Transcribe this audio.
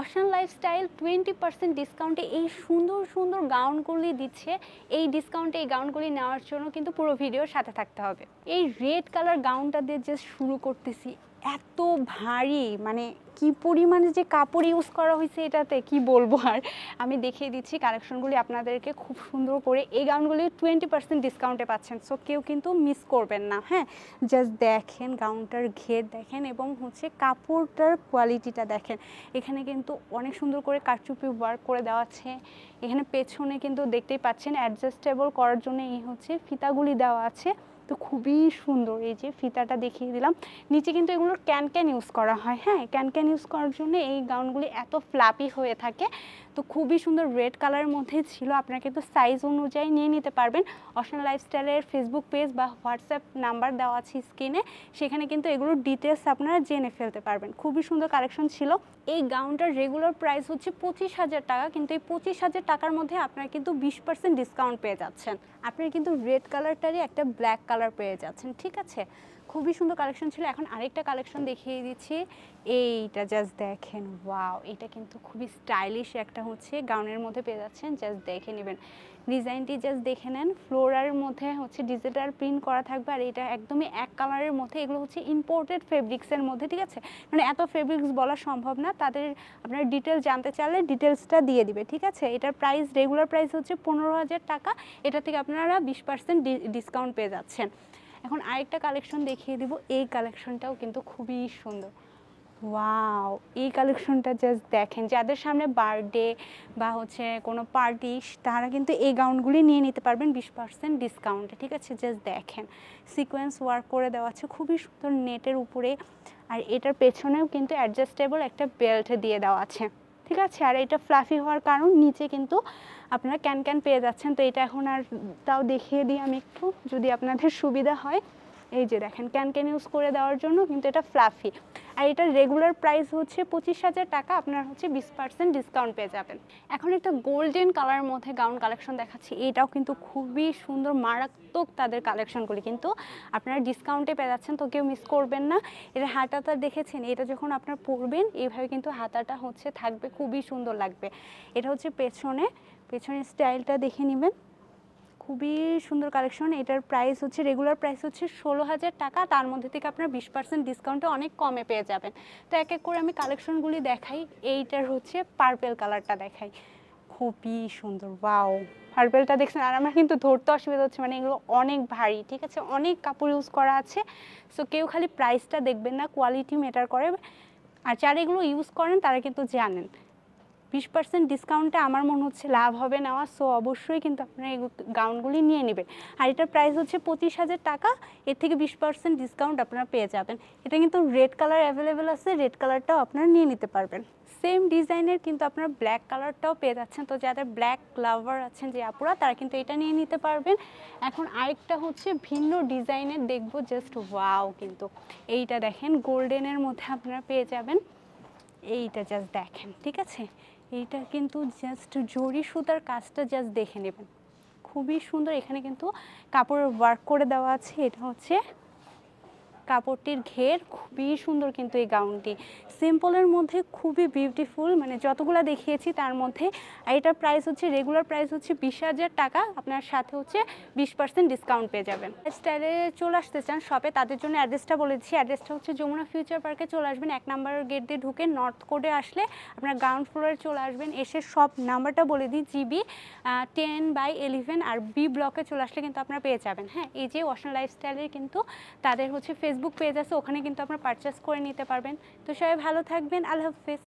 Ocean lifestyle twenty percent ডিসকাউন্টে এই সুন্দর সুন্দর গাউনগুলি দিচ্ছে। এই ডিসকাউন্টে এই গাউনগুলি নেওয়ার জন্য কিন্তু পুরো ভিডিওর সাথে থাকতে হবে। এই রেড কালার গাউনটা দিয়ে যে শুরু করতেছি। এত ভারী মানে কি পরিমাণে যে কাপড় ইউজ করা হয়েছে এটাতে, কি বলব আর? আমি দেখিয়ে দিচ্ছি কালেকশনগুলি আপনাদেরকে খুব সুন্দর করে। এই গাউনগুলি টোয়েন্টি পার্সেন্ট ডিসকাউন্টে পাচ্ছেন সো কেউ কিন্তু মিস করবেন না হ্যাঁ? জাস্ট দেখেন গাউনটার ঘের দেখেন এবং হচ্ছে কাপড়টার কোয়ালিটিটা দেখেন। এখানে কিন্তু অনেক সুন্দর করে কারচুপি ওয়ার্ক করে দেওয়া আছে। এখানে পেছনে কিন্তু দেখতেই পাচ্ছেন অ্যাডজাস্টেবল করার জন্য এই হচ্ছে ফিতাগুলি দেওয়া আছে। তো খুবই সুন্দর। এই যে ফিতাটা দেখিয়ে দিলাম। নিচে কিন্তু এগুলোর ক্যান ক্যান ইউজ করা হয় হ্যাঁ? ক্যান ক্যান ইউজ করার জন্য এই গাউনগুলি এত ফ্লাপি হয়ে থাকে। তো খুবই সুন্দর রেড কালারের মধ্যে ছিল। আপনারা কিন্তু সাইজ অনুযায়ী নিয়ে নিতে পারবেন। অশন লাইফস্টাইলের ফেসবুক পেজ বা হোয়াটসঅ্যাপ নাম্বার দেওয়া আছে স্ক্রিনে সেখানে কিন্তু এগুলোর ডিটেলস আপনারা জেনে ফেলতে পারবেন। খুবই সুন্দর কালেকশন ছিল। এই গাউনটার রেগুলার প্রাইস হচ্ছে পঁচিশ হাজার টাকা। কিন্তু এই পঁচিশ হাজার টাকার মধ্যে আপনারা কিন্তু বিশ পার্সেন্ট ডিসকাউন্ট পেয়ে যাচ্ছেন। আপনারা কিন্তু রেড কালারটারই একটা ব্ল্যাক কালার পেয়ে যাচ্ছেন ঠিক আছে? খুবই সুন্দর কালেকশন ছিল। এখন আরেকটা কালেকশন দেখিয়ে দিচ্ছি। এইটা জাস্ট দেখেন ওয়াও এটা কিন্তু খুবই স্টাইলিশ একটা হচ্ছে। গাউনের মধ্যে পেয়ে যাচ্ছেন জাস্ট দেখে নেবেন। ডিজাইনটি জাস্ট দেখে নেন। ফ্লোরার মধ্যে হচ্ছে ডিজিটাল প্রিন্ট করা থাকবে। আর এটা একদমই এক কালারের মধ্যে। এগুলো হচ্ছে ইম্পোর্টেড ফেব্রিক্সের মধ্যে, ঠিক আছে? মানে এত ফেব্রিক্স বলা সম্ভব না। তাদের আপনার ডিটেলস জানতে চাইলে ডিটেলসটা দিয়ে দিবে, ঠিক আছে? এটার প্রাইস রেগুলার প্রাইস হচ্ছে পনেরো হাজার টাকা। এটা থেকে আপনারা বিশ পার্সেন্ট ডিসকাউন্ট পেয়ে যাচ্ছেন। এখন আরেকটা কালেকশন দেখিয়ে দিব। এই কালেকশনটাও কিন্তু খুবই সুন্দর। ওয়াও এই কালেকশনটা জাস্ট দেখেন, যাদের সামনে বার্থডে বা হচ্ছে কোনো পার্টি তারা কিন্তু এই গাউনগুলি নিয়ে নিতে পারবেন বিশ পার্সেন্ট ডিসকাউন্টে ঠিক আছে? জাস্ট দেখেন। সিকোয়েন্স ওয়ার্ক করে দেওয়া আছে, খুবই সুন্দর নেটের উপরে। আর এটার পেছনেও কিন্তু অ্যাডজাস্টেবল একটা বেল্ট দিয়ে দেওয়া আছে। ঠিক আছে? আর এটা ফ্লাফি হওয়ার কারণ নিচে কিন্তু আপনারা ক্যান ক্যান পেয়ে যাচ্ছেন। তো এটা এখন আর তাও দেখিয়ে দিই আমি একটু, যদি আপনাদের সুবিধা হয়। এই যে দেখেন ক্যান ক্যান ইউজ করে দেওয়ার জন্য কিন্তু এটা ফ্লাফি আর এটার রেগুলার প্রাইস হচ্ছে পঁচিশ হাজার টাকা, আপনার হচ্ছে বিশ পার্সেন্ট ডিসকাউন্ট পেয়ে যাবেন। এখন একটা গোল্ডেন কালারের মধ্যে গাউন কালেকশন দেখাচ্ছি, এটাও কিন্তু খুবই সুন্দর, মারাত্মক তাদের কালেকশনগুলি কিন্তু আপনারা ডিসকাউন্টে পেয়ে যাচ্ছেন, তো কেউ মিস করবেন না। এটা হাতাটা দেখেছেন, এটা যখন আপনার পরবেন, এইভাবে কিন্তু হাতাটা হচ্ছে থাকবে, খুবই সুন্দর লাগবে। এটা হচ্ছে পেছনে, পেছনের স্টাইলটা দেখে নেবেন। খুবই সুন্দর কালেকশন এটার প্রাইস হচ্ছে রেগুলার প্রাইস হচ্ছে ষোলো হাজার টাকা। তার মধ্যে থেকে আপনার বিশ পার্সেন্ট ডিসকাউন্টে অনেক কমে পেয়ে যাবেন। তো এক এক করে আমি কালেকশনগুলি দেখাই। এইটার হচ্ছে পার্পেল কালারটা দেখাই। খুবই সুন্দর ওয়াও পার্পেলটা দেখছেন, আর আমার কিন্তু ধরতে অসুবিধা হচ্ছে মানে এগুলো অনেক ভারী, ঠিক আছে? অনেক কাপড় ইউজ করা আছে। সো কেউ খালি প্রাইসটা দেখবেন না কোয়ালিটি ম্যাটার করে। আর যারা এগুলো ইউজ করেন, তারা কিন্তু জানেন। বিশ পার্সেন্ট ডিসকাউন্টে আমার মনে হচ্ছে লাভ হবে নেওয়া সো অবশ্যই কিন্তু আপনারা এই গাউনগুলি নিয়ে নেবেন। আর এটার প্রাইস হচ্ছে পঁচিশ হাজার টাকা, এর থেকে বিশ পার্সেন্ট ডিসকাউন্ট আপনারা পেয়ে যাবেন। এটা কিন্তু রেড কালার অ্যাভেলেবেল আছে রেড কালারটাও আপনারা নিয়ে নিতে পারবেন। সেম ডিজাইনের কিন্তু আপনারা ব্ল্যাক কালারটাও পেয়ে যাচ্ছেন। তো যাদের ব্ল্যাক লাভার আছেন যে আপুরা, তারা কিন্তু এটা নিয়ে নিতে পারবেন। এখন আরেকটা হচ্ছে ভিন্ন ডিজাইনের দেখব জাস্ট ওয়াও কিন্তু। এইটা দেখেন গোল্ডেনের মধ্যে আপনারা পেয়ে যাবেন। এইটা জাস্ট দেখেন, ঠিক আছে? এইটা কিন্তু জাস্ট জরি সুতার কাজটা জাস্ট দেখে নেবেন। খুবই সুন্দর, এখানে কিন্তু কাপড়ের ওয়ার্ক করে দেওয়া আছে, এটা হচ্ছে কাপড়টির ঘের খুবই সুন্দর কিন্তু এই গাউনটি। সিম্পলের মধ্যে খুবই বিউটিফুল মানে যতগুলো দেখিয়েছি তার মধ্যে, আর এটার প্রাইস হচ্ছে রেগুলার প্রাইস হচ্ছে বিশ হাজার টাকা, আপনার সাথে হচ্ছে বিশ পার্সেন্ট ডিসকাউন্ট পেয়ে যাবেন। স্টাইলে চলে আসতে চান শপে তাদের জন্য অ্যাড্রেসটা বলেছি অ্যাড্রেসটা হচ্ছে যমুনা ফিউচার পার্কে চলে আসবেন, এক নাম্বার গেট দিয়ে ঢুকে নর্থ কোডে আসলে আপনার গ্রাউন্ড ফ্লোরে চলে আসবেন, এসে সব নাম্বারটা বলে দিই জিবি টেন বাই ইলেভেন আর বি ব্লকে চলে আসলে কিন্তু আপনারা পেয়ে যাবেন। হ্যাঁ এই যে ওয়াশন লাইফস্টাইলের কিন্তু তাদের হচ্ছে ফেসবুক পেজ আছে, ওখানে কিন্তু আপনারা পারচেস করে নিতে পারবেন। তো সবাই ভালো থাকবেন, আল্লাহ হাফিজ।